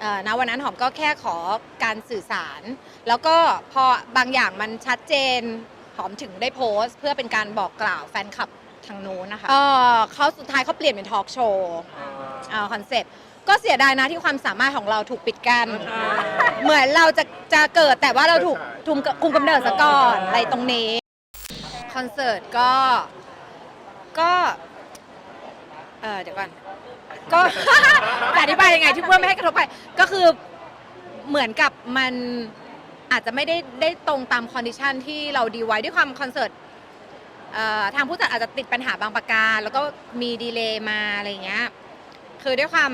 เอ่อณวันนั้นหอมก็แค่ขอการสื่อสาร แล้วก็พอบางอย่างมันชัดเจน หอมถึงได้โพสต์ เพื่อเป็นการบอกกล่าวแฟนคลับทางนู้นนะคะเอ่อเขาสุดท้ายเขาเปลี่ยนเป็นทอล์กโชว์คอนเซ็ปต์ก็เสียดายนะที่ความสามารถของเราถูกปิดกัน้นเหมือนเราจะจะเกิดแต่ว่าเราถูกทุมคุมกำเนิดซะก่อนอะไรตรงนี้คอนเสิร์ตก็ก็เออเดี๋ยวก่อน ก็อธิบายยังไงที่เพื่อไม่ให้กระทบไปก็คือเหมือนกับมันอาจจะไม่ได้ได้ตรงตามคอนดิชันที่เราดีไว้ด้วยความคอนเสิร์ตเอ่อทางผู้จัดอาจจะติดปัญหาบางประการ แล้วก็มีดีเลย์มาอะไรอย่างเงี้ยคือด้วยความ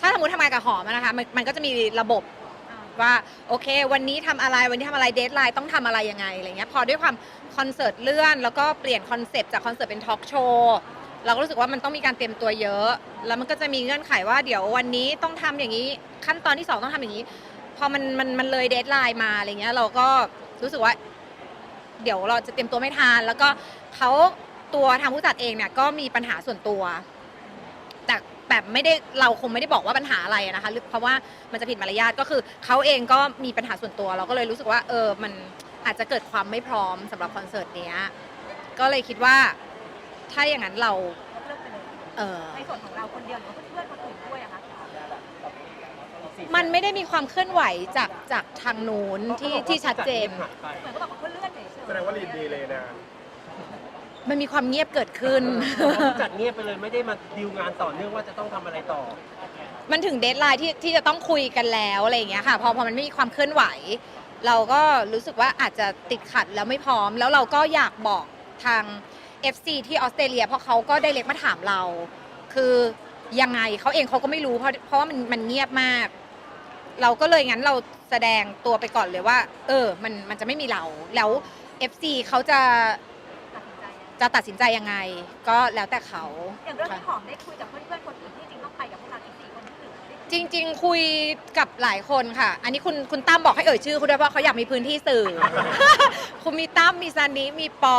ถ้าสมมติทำงานกับหอมอะนะคะมันมันก็จะมีระบบ ว่าโอเค วันนี้ทำอะไรวันนี้ทำอะไรเดทไลน์ต้องทำอะไรยังไงอะไรเงี้ยพอด้วยความคอนเสิร์ตเลื่อน แล้วก็เปลี่ยนคอนเซปต์จากคอนเสิร์ตเป็นทอล์กโชว์ เราก็รู้สึกว่ามันต้องมีการเตรียมตัวเยอะ แล้วมันก็จะมีเงื่อนไขว่าเดี๋ยววันนี้ต้องทำอย่างนี้ ขั้นตอนที่สองต้องทำอย่างนี้ พอมันมันมันเลยเดทไลน์มาอะไรเงี้ย เราก็รู้สึกว่า เดี๋ยวเราจะเตรียมตัวไม่ทันแล้วก็เขาตัวทางผู้จัดเองเนี่ยก็มีปัญหาส่วนตัว แต่แบบไม่ได้เราคงไม่ได้บอกว่าปัญหาอะไรนะคะหรือเพราะว่ามันจะผิดมารยาทก็คือเขาเองก็มีปัญหาส่วนตัว เราก็เลยรู้สึกว่า เออมันอาจจะเกิดความไม่พร้อมสำหรับคอนเสิร์ตเนี้ยก็เลยคิดว่า ถ้าอย่างนั้นเราเลิกไปเลยเออในส่วนของเราคนเดียวหรือว่าเพื่อนๆคนอื่นด้วยอะคะมันไม่ได้มีความเคลื่อนไหวจากจากทางนู้นที่ที่ชัดเจน เหมือนก็บอกว่าเพื่อนเลื่อนเฉยๆแสดงว่าลีนดีเลยนะมันมีความเงียบเกิดขึ้น จัดเงียบไปเลยไม่ได้มาดิวงานต่อเนื่องว่าจะต้องทำอะไรต่อ มันถึงเดทไลน์ที่ที่จะต้องคุยกันแล้วอะไรอย่างเงี้ยค่ะ พอพอมันไม่มีความเคลื่อนไหว เราก็รู้สึกว่าอาจจะติดขัดแล้วไม่พร้อม แล้วเราก็อยากบอกทาง FC ที่ออสเตรเลียเพราะเขาก็ได้เล็กมาถามเรา คือยังไงเขาเองเขาก็ไม่รู้เพราะเพราะว่ามันมันเงียบมาก เราก็เลยงั้นเราแสดงตัวไปก่อนเลยว่า เออ มันมันจะไม่มีเรา แล้ว FC เขาจะจะจะตัดสินใจยังไง ก็แล้วแต่เขา อย่างเรื่องที่หอมได้คุยกับเพื่อนๆคนอื่นที่จริงต้องไปกับพวกเราอีกสี่คนที่เหลือได้จริง ๆ คุยกับหลายคนค่ะ อันนี้คุณคุณตั้มบอกให้เอ่ยชื่อคุณด้วยเพราะเขาอยากมีพื้นที่สื่อ คุณมีตั้มมีซันนี้มีปอ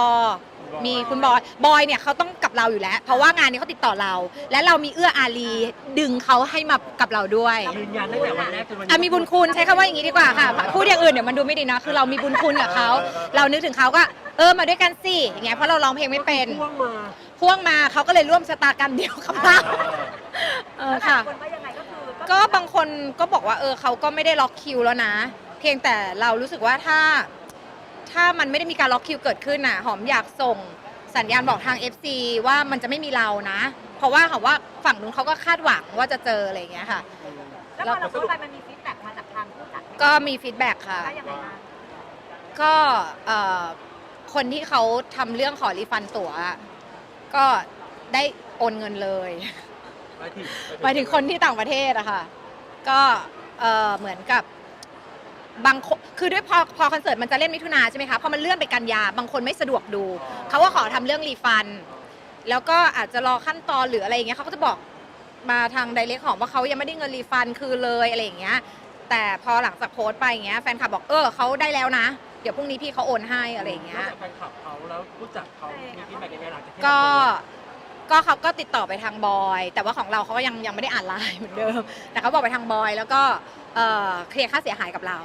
มีคุณบอย บอยเนี่ยเขาต้องกับเราอยู่แล้ว เพราะว่างานนี้เขาติดต่อเรา และเรามีเอื้ออารีดึงเขาให้มากับเราด้วยยืนยันตั้งแต่วันแรกจนวันนี้อะมีบุญคุณใช้คำว่าอย่างนี้ดีกว่าค่ะพูดอย่างอื่นเดี๋ยวมันดูไม่ดีนะคือเรามีบุญคุณกับเขาเรานึกถึงเขาก็เออมาด้วยกันสิอย่างเงี้ยเพราะเราร้องเพลงไม่เป็น พ่วงมาพ่วงมาเขาก็เลยร่วมชะตากรรมเดียวกับเราเออค่ะ คนว่ายังไงก็คือก็บางคนก็บอกว่าเออเขาก็ไม่ได้ล็อกคิวแล้วนะ เพียงแต่เรารู้สึกว่าถ้า ถ้ามันไม่ได้มีการล็อกคิวเกิดขึ้นน่ะ หอมอยากส่งสัญญาณบอกทาง FC ว่ามันจะไม่มีเรานะ เพราะว่าหอมว่าฝั่งนู้นเขาก็คาดหวังว่าจะเจออะไรอย่างเงี้ยค่ะ แล้วพอเราพูดไปมันมีฟีดแบ็กมาจากทางผู้จัดก็มีฟีดแบ็กค่ะ ว่ายังไงบ้างก็เอ่อคนที่เขาทำเรื่องขอรีฟันตั๋วอะก็ได้โอนเงินเลยไปถึงหมายถึงคนที่ต่างประเทศอะค่ะ ก็เอ่อเหมือนกับ บางคนคือด้วยพอพอคอนเสิร์ตมันจะเล่นมิถุนาใช่ไหมคะพอมันเลื่อนไปกันยาบางคนไม่สะดวกดู เขาก็ขอทำเรื่องรีฟัน แล้วก็อาจจะรอขั้นตอนหรืออะไรอย่างเงี้ยเขาก็จะบอกมาทางไดเรกของว่าเขายังไม่ได้เงินรีฟันคือเลยอะไรอย่างเงี้ย แต่พอหลังจากโพสต์ไปอย่างเงี้ยแฟนคลับบอกเออเขาได้แล้วนะ เดี๋ยวพรุ่งนี้พี่เขาโอนให้อะไรอย่างเงี้นอยกจากแฟนคลับเขาแล้วผู้จัดเขามีฟีดแบ็กยังไงหลังจากที่ก็เราโพสต์ก็เขาก็ติดต่อไปทางบอย แต่ว่าของเราเขาก็ยังยังไม่ได้อ่านไลน์เหมือนเดิม แต่เขาบอกไปทางบอยแล้วก็เอ่อเคลียร์ค่าเสียหายกับเรา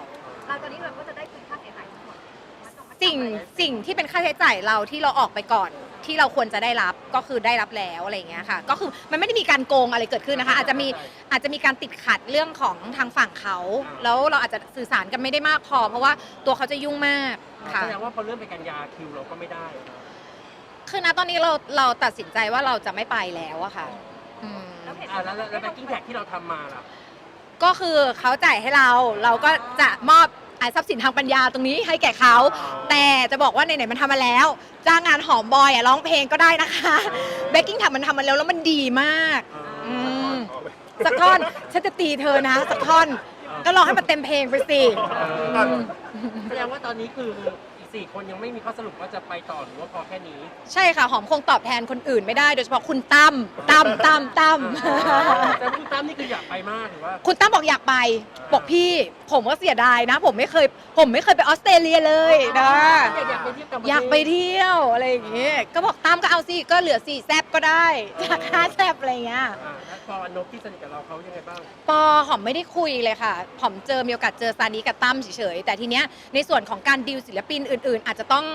เราตอนนี้เราก็จะได้คืนค่าเสียหายทั้งหมดมัดจงมัดจำสิ่งไว้สิ่งที่เป็นค่าใช้จ่ายเราที่เราออกไปก่อนที่เราควรจะได้รับก็คือได้รับแล้วอะไรอย่างเงี้ยค่ะ ก็คือมันไม่ได้มีการโกงอะไรเกิดขึ้นนะคะ อาจจะมีอาจจะมีการติดขัดเรื่องของทางฝั่งเขา แล้วเราอาจจะสื่อสารกันไม่ได้มากพอ เพราะว่าตัวเขาจะยุ่งมากค่ะ แสดงว่าพอเลื่อนไปกันยาคิวเราก็ไม่ได้คือณตอนนี้เราเราตัดสินใจว่าเราจะไม่ไปแล้วอะค่ะอืมแล้วเหตุผอ่าลแล้วแล้วแล้วแบ็กกิ้งแท็กที่เราทำมาล่ะ ก็คือเขาจ่ายให้เรา เราก็จะมอบอ่าทรัพย์สินทางปัญญาตรงนี้ให้แก่เขา แต่จะบอกว่าไหนๆมันทำมาแล้ว จ้างงานหอมบอยอะร้องเพลงก็ได้นะคะเบกกิ้งทำมันทำมาแล้วแล้วมันดีมากอืมสักท่อนฉันจะตีเธอนะ สักท่อนก็ร้องให้มันเต็มเพลงไปสิอืมแสดงว่าตอนนี้คืออีก สี่คนยังไม่มีข้อสรุปว่าจะไปต่อหรือว่าพอแค่นี้ ใช่ค่ะ หอมคงตอบแทนคนอื่นไม่ได้ โดยเฉพาะคุณตั้มตั้มตั้มตั้ม แต่คุณตั้มนี่คืออยากไปมากหรือว่า คุณตั้มบอกอยากไป บอกพี่ผมก็เสียดายนะ ผมไม่เคย ผมไม่เคยไปออสเตรเลียเลยนะ อยากไปเที่ยวต่างประเทศ อยากไปเที่ยวอะไรอย่างเงี้ยก็บอกตั้มก็เอาสิ ก็เหลือสี่แซบก็ได้จากห้าแซบอะไรอย่างเงี้ย อ่าแล้วปออนนบที่สนิทกับเราเขายังไงบ้าง ปอหอมไม่ได้คุยเลยค่ะหอมเจอมีโอกาสเจอซานิกับตั้มเฉยๆ แต่ทีเนี้ยในส่วนของการดีลศิลปินอื่นๆ อาจจะต้อง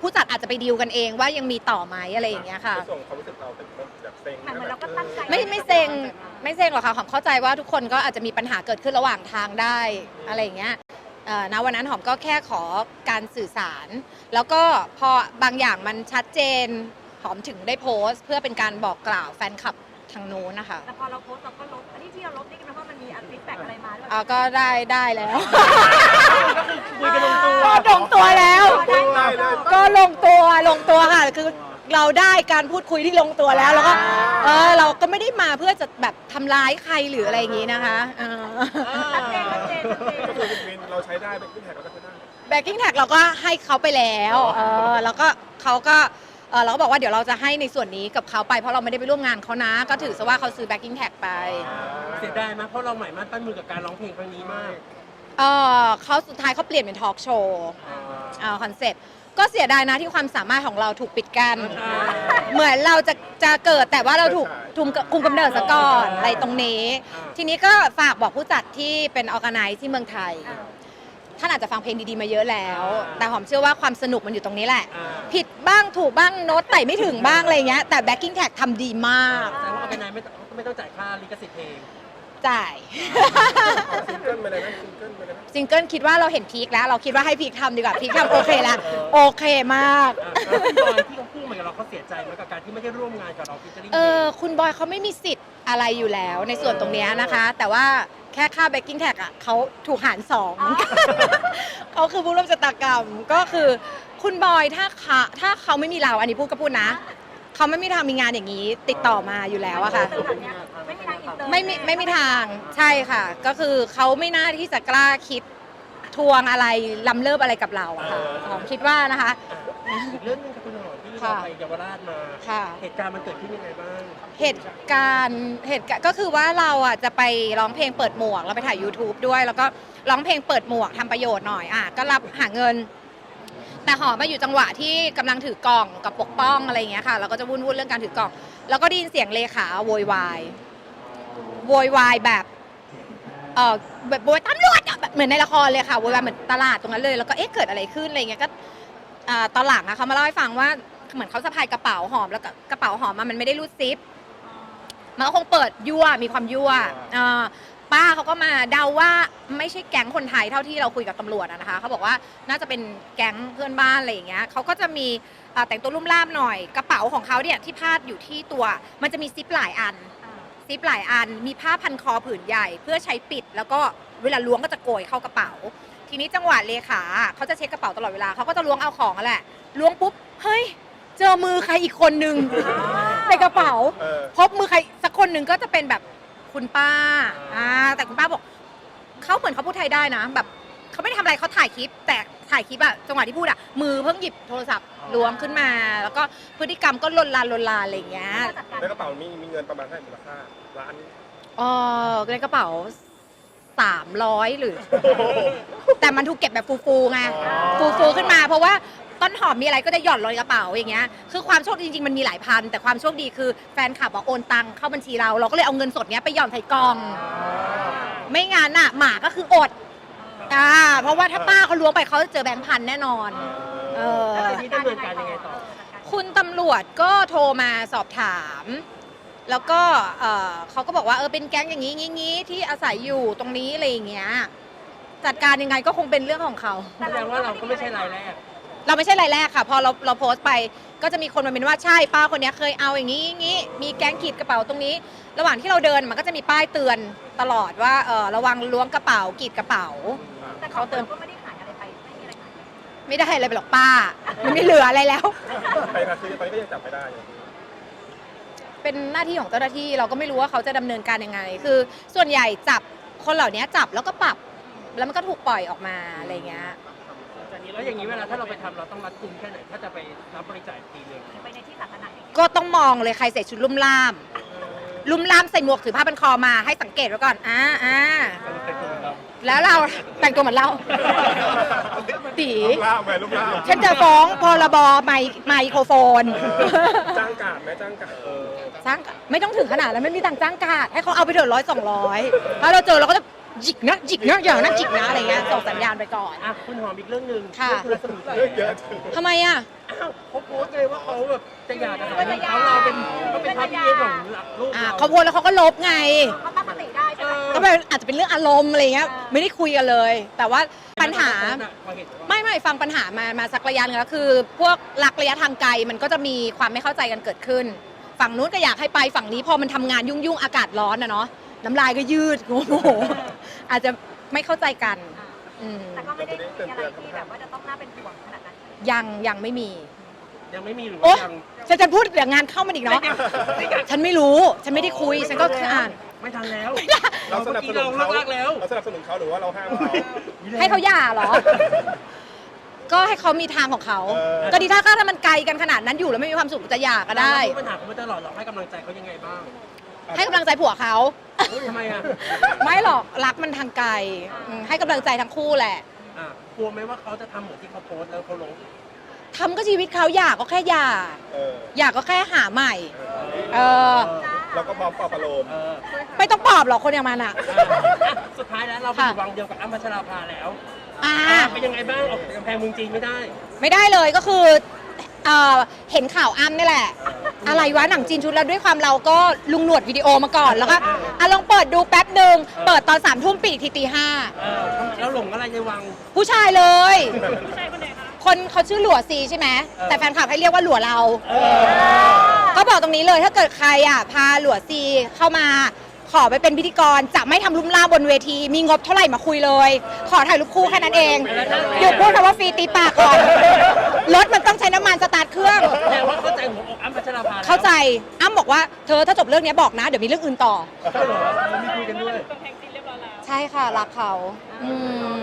ผู้จัดอาจจะไปดีลกันเองว่ายังมีต่อไหมอะไรอย่างเงี้ยค่ะในส่วนของความรู้สึกเราเป็นแบบเซ็งเหมือนเราก็ตั้งใจไม่ไม่เซ็งไม่เซ็งหรอกค่ะหอมเข้าใจว่าทุกคนก็อาจจะมีปัญหาเกิดขึ้นระหว่างทางได้อะไรอย่างเงี้ยเอ่อณวันนั้นหอมก็แค่ขอการสื่อสาร แล้วก็พอบางอย่างมันชัดเจนหอมถึงได้โพสต์ เพื่อเป็นการบอกกล่าวแฟนคลับทางนู้นนะคะแต่พอเราโพสต์เราก็ลบอันนี้ที่เราลบนี่ ก็แปลว่ามันมีอันฟีดแบ็กอะไรมาด้วยอ่าก็ได้ได้แล้วคุยกันลงตัวก็ลงตัวแล้ว ได้เลย ก็ลงตัวลงตัวค่ะคือเราได้การพูดคุยที่ลงตัวแล้วแล้วก็เออเราก็ไม่ได้มาเพื่อจะแบบทำร้ายใครหรืออะไรอย่างนี้นะคะเออ ชัดเจนชัดเจนชัดเจน ก็คือวินเราใช้ได้เป็นขึ้นแท็กเราก็ใช้ได้ แบ็กกิ้งแท็กเราก็ให้เขาไปแล้ว เออ แล้วก็เขาก็ เออเราก็บอกว่าเดี๋ยวเราจะให้ในส่วนนี้กับเขาไปเพราะเราไม่ได้ไปร่วมงานเขานะ ก็ถือซะว่าเขาซื้อแบ็กกิ้งแท็กไป เสียดายไหมเพราะเราหมายมั่นปั้นมือกับการร้องเพลงครั้งนี้มากเออเขาสุดท้ายเขาเปลี่ยนเป็นทอล์กโชว์อ่าคอนเซ็ปต์ก็เสียดายนะที่ความสามารถของเราถูกปิดกัน้นเหมือนเราจะจะเกิดแต่ว่าเราถูกทุมคุมกำเนิดซะก่อนอะไรตรงนี้อ่าทีนี้ก็ฝากบอกผู้จัดที่เป็นออ g a ไนซ์ที่เมืองไทย ท่านอาจจะฟังเพลงดีๆมาเยอะแล้ว แต่หอมเชื่อว่าความสนุกมันอยู่ตรงนี้แหละอ่าผิดบ้างถูกบ้างโน้ตไต่ไม่ถึงบ้างอะไรเงี้ยแต่ backing tag ทำดีมาก แสดงว่าออร์แกไนซ์ไม่ต้องไม่ต้องจ่ายค่าลิขสิทธิ์เพลง จ่าย ซิงเกิลไปเลยนะซิงเกิลไปเลยนะซิงเกิลคิดว่าเราเห็นพีคแล้ว เราคิดว่าให้พีคทำดีกว่าพีคทำโอเคแล้วโอเคมาก อะแล้วคุณบอยที่เขาพูดเหมือนกับเราเขาเสียใจไหมกับการที่ไม่ได้ร่วมงานกับเราฟิชเจอริ่งเออคุณบอยเขาไม่มีสิทธิ์อะไรอยู่แล้วในส่วนตรงเนี้ยนะคะ แต่ว่า แค่ค่า backing tag อะเขาถูกหารสองเขาคือผู้ร่วมชะตากรรมก็คือคุณบอยถ้าเขาถ้าเขาไม่มีเราอันนี้พูดก็พูดนะเขาไม่มีทางมีงานอย่างนี้ ติดต่อมาอยู่แล้วอะค่ะแบบเนี้ยไม่มีทางอินเตอร์ไม่มีไม่มีทางใช่ค่ะ ก็คือเขาไม่น่าที่จะกล้าคิดทวงอะไรล้ำเลิศอะไรกับเราอะค่ะหอมคิดว่านะคะอะอีกเรื่องหนึงกับคุณหอม ที่ค่ะเราไปเยาวราชมา ค่ะ เหตุการณ์มันเกิดขึ้นยังไงบ้างเหตุการณ์เหตุการณ์ก็คือว่าเราอะจะไปร้องเพลงเปิดหมวกเราไปถ่าย YouTube ด้วย แล้วก็ร้องเพลงเปิดหมวกทำประโยชน์หน่อยอะก็รับหาเงิน แต่หอมมาอยู่จังหวะที่กำลังถือกล่องกับปกป้องอะไรอย่างเงี้ยค่ะเราก็จะวุ่นวุ่นๆเรื่องการถือกล่อง แล้วก็ได้ยินเสียงเลขาโวยวายโวยวายแบบเออแบบโวยตำรวจอะแบบเหมือนในละครเลยค่ะโวยวายเหมือนตลาดตรงนั้นเลย แล้วก็เอ๊ะเกิดอะไรขึ้นอะไรเงี้ยก็อ่าตอนหลังอะเขามาเล่าให้ฟังว่า เหมือนเขาสะพายกระเป๋าหอมแล้วก็กระเป๋าหอมอะมันไม่ได้รูดซิป มันก็คงเปิดยั่วมีความยั่วเอ่อป้าเขาก็มาเดาว่าไม่ใช่แก๊งคนไทยเท่าที่เราคุยกับตำรวจอะนะคะเขาบอกว่าน่าจะเป็นแก๊งเพื่อนบ้านอะไรอย่างเงี้ยเขาก็จะมีเอ่อแต่งตัวรุ่มร่ามหน่อย กระเป๋าของเขาเนี่ยที่พาดอยู่ที่ตัว มันจะมีซิปหลายอัน ซิปหลายอันมีผ้าพันคอผืนใหญ่ เพื่อใช้ปิด แล้วก็เวลาล้วงก็จะโกยเข้ากระเป๋า ทีนี้จังหวะเลขาเขาจะเช็คกระเป๋าตลอดเวลาเขาก็จะล้วงเอาของอะแหละล้วงปุ๊บเฮ้ย เจอมือใครอีกคนนึงในกระเป๋า เออ พบมือใครสักคนหนึ่งก็จะเป็นแบบคุณป้าอ่าแต่คุณป้าบอกเขาเหมือนเขาพูดไทยได้นะ แบบเขาไม่ได้ทำอะไรเขาถ่ายคลิป แต่ถ่ายคลิปอะจังหวะที่พูดอะมือเพิ่งหยิบโทรศัพท์ล้วงขึ้นมา แล้วก็พฤติกรรมก็ลนลานลนลานอะไรอย่างเงี้ยจัดการในกระเป๋ามีมีเงินประมาณเท่าไหร่มูลค่าล้านเออในกระเป๋าสามร้อยหรือแต่มันถูกเก็บแบบฟูๆไงฟูๆขึ้นมา เพราะว่า ต้นหอมมีอะไรก็จะหย่อนลงในกระเป๋าอย่างเงี้ยคือความโชคดีจริงๆมันมีหลายพัน แต่ความโชคดีคือแฟนคลับอะโอนตังเข้าบัญชีเรา เราก็เลยเอาเงินสดเนี้ยไปหย่อนใส่กล่อง ไม่งั้นน่ะหมาก็คืออดอ่าเพราะว่าถ้าป้าเขาล้วงไปเขาจะเจอแบงค์พันแน่นอน เออ แล้วทีนี้ดำเนินการยังไงต่อ คุณตำรวจก็โทรมาสอบถาม แล้วก็เอ่อเขาก็บอกว่าเออเป็นแก๊งอย่างนี้งี้งี้ที่อาศัยอยู่ตรงนี้อะไรอย่างเงี้ย จัดการยังไงก็คงเป็นเรื่องของเขา แสดงว่าเราก็ไม่ใช่รายแรก เราไม่ใช่รายแรกค่ะ พอเราเราโพสต์ไป ก็จะมีคนมาเป็นว่าใช่ป้าคนเนี้ยเคยเอาอย่างนี้อย่างนี้มีแก๊งขีดกระเป๋าตรงนี้ ระหว่างที่เราเดินมันก็จะมีป้ายเตือนตลอดว่าเออระวังล้วงกระเป๋ากีดกระเป๋า แต่เขาเติมก็ไม่ได้ขายอะไรไปไม่มีอะไรขายไม่ได้อะไรไปหรอกป้า มันไม่เหลืออะไรแล้ว ไปนะคือตอนนี้ก็ยังจับไม่ได้อยู่เป็นหน้าที่ของเจ้าหน้าที่เราก็ไม่รู้ว่าเขาจะดำเนินการยังไง คือส่วนใหญ่จับคนเหล่านี้จับแล้วก็ปรับ แล้วมันก็ถูกปล่อยออกมาอะไรเงี้ย แล้วอย่างนี้เวลาถ้าเราไปทำเราต้องรัดกุมแค่ไหนถ้าจะไปรับบริจาคทีหนึงไปในที่สาธารณะอย่างเงี้ยก็ต้องมองเลยใครใส่ชุดลุ่มล่าม ลุ่มล่ามใส่หมวกถือผ้าพันคอมาให้สังเกตไว้ก่อนอ่าอ่าแล้วเราแต่งตัวเหมือนเราตีลูกล่ามไงลูกล่ามฉันจะฟ้องพรบไมไมโครโฟน จ้างการดไหมจ้างการดเออ จ้างไม่ต้องถึงขนาดนั้นไม่มีตังค์จ้างกาดให้เขาเอาไปเถอะร้อยสองร้อยถ้าเราเจอเราก็จะ จิกนะจิกนะอย่างนั้นจิกนะอะไรเงี้ยส่งสัญญาณไปก่อน อะคุณหอมอีกเรื่องหนึ่งค่ะ เรื่องคุณรัศมีแขเรื่องเยอะถึงทำไมอะ อ้าวเขาโพสต์ไงว่าเขาแบบจะหย่ากับสามีเขาเราเป็นเขาเป็นทัพพีเอของลูกอ่าเราเขาโพสต์แล้วเขาก็ลบไง เขาตั้งสติได้ใช่ไหม ก็เป็นอาจจะเป็นเรื่องอารมณ์อะไรเงี้ยอ่า ไม่ได้คุยกันเลย แต่ว่าปัญหา พอเห็นว่า ไม่ไม่ฟังปัญหามามาสักระยะหนึงแล้วคือ พวกรักระยะทางไกลมันก็จะมีความไม่เข้าใจกันเกิดขึ้น ฝั่งนู้นก็อยากให้ไปฝั่งนี้พอมันทำงานยุ่งยุ่งๆอากาศร้อนนะเนาะน้ำลายก็ยืดโอ้โห อาจจะไม่เข้าใจกันอืมแต่ก็ไม่ได้มีอะไรที่แบบว่าจะต้องน่าเป็นห่วงขนาดนั้นยังยังไม่มี ยังไม่มีหรือโอ๊ว่ายยังฉันจะพูดเดี๋ยวงานเข้ามันอีกเนาะฉันไม่รู้ฉันไม่ได้คุยฉันก็แค่อ่าน ไม่ทันแล้ว เราสนับสนุนเราเขาเลิกแล้ว เราสนับสนุนเขาหรือว่าเราห้ามเขา ให้เขาหย่าเหรอ ก็ให้เขามีทางของเขา เออ ก็ดีถ้าถ้ามันไกลกันขนาดนั้นอยู่แล้วไม่มีความสุขจะหย่าก็ได้ เราพูปัญหาเขามาตลอดเราให้กำลังใจเขายังไงบ้าง ให้กำลังใจผัวเขา อุ๊ยทำไมอะไม่หรอกรักมันทางไกลอืมให้กำลังใจทั้งคู่แหละ อะกลัวไหมว่าเขาจะทำเหมือนที่เขาโพสต์แล้วเขาลงทำก็ชีวิตเขาหย่าก็แค่หย่าเออหย่าก็แค่หาใหม่ เออ เราก็พร้อมปลอบประโลม เออไม่ต้องปลอบหรอกคนอย่างมันอะ อะสุดท้ายแล้วเราไปอยู่วังเดียวกับอ้ำพัชราภาแล้วอ่า อะเป็นยังไงบ้างออกจากกำแพงเมืองจีนไม่ได้ ไม่ได้เลยก็คือเอ่อเห็นข่าวอ้ำนี่แหละ อะไรวะหนังจีนชุดแล้วด้วยความเราก็ลุงหนวดวิดีโอมาก่อนแล้วก็อะลองเปิดดูแป๊บหนึ่งเปิดตอนสามทุ่มปิดอีกทีตีห้าเออแล้วหลงอะไรในวัง ผู้ชายเลย คนเขาชื่อหลัวซีใช่ไหมเออแต่แฟนคลับให้เรียกว่าหลัวเราเออก็บอกตรงนี้เลยถ้าเกิดใครอะพาหลัวซีเข้ามา ขอไปเป็นพิธีกรจะไม่ทำลุ่มล่ามบนเวที มีงบเท่าไหร่มาคุยเลย ขอถ่ายรูปคู่แค่นั้นเองหยุดพูดคำว่าฟรีตีปากก่อน รถมันต้องใช้น้ำมันสตาร์ทเครื่อง แต่ว่าเข้าใจหัวอกอ้ำพัชราภาแเข้าใจอ้ำบอกว่าเธอถ้าจบเรื่องนี้บอกนะ เดี๋ยวมีเรื่องอื่นต่อใช่หรอแล้วมีคุยกันด้วย ใช่ค่ะ รักเขาอืม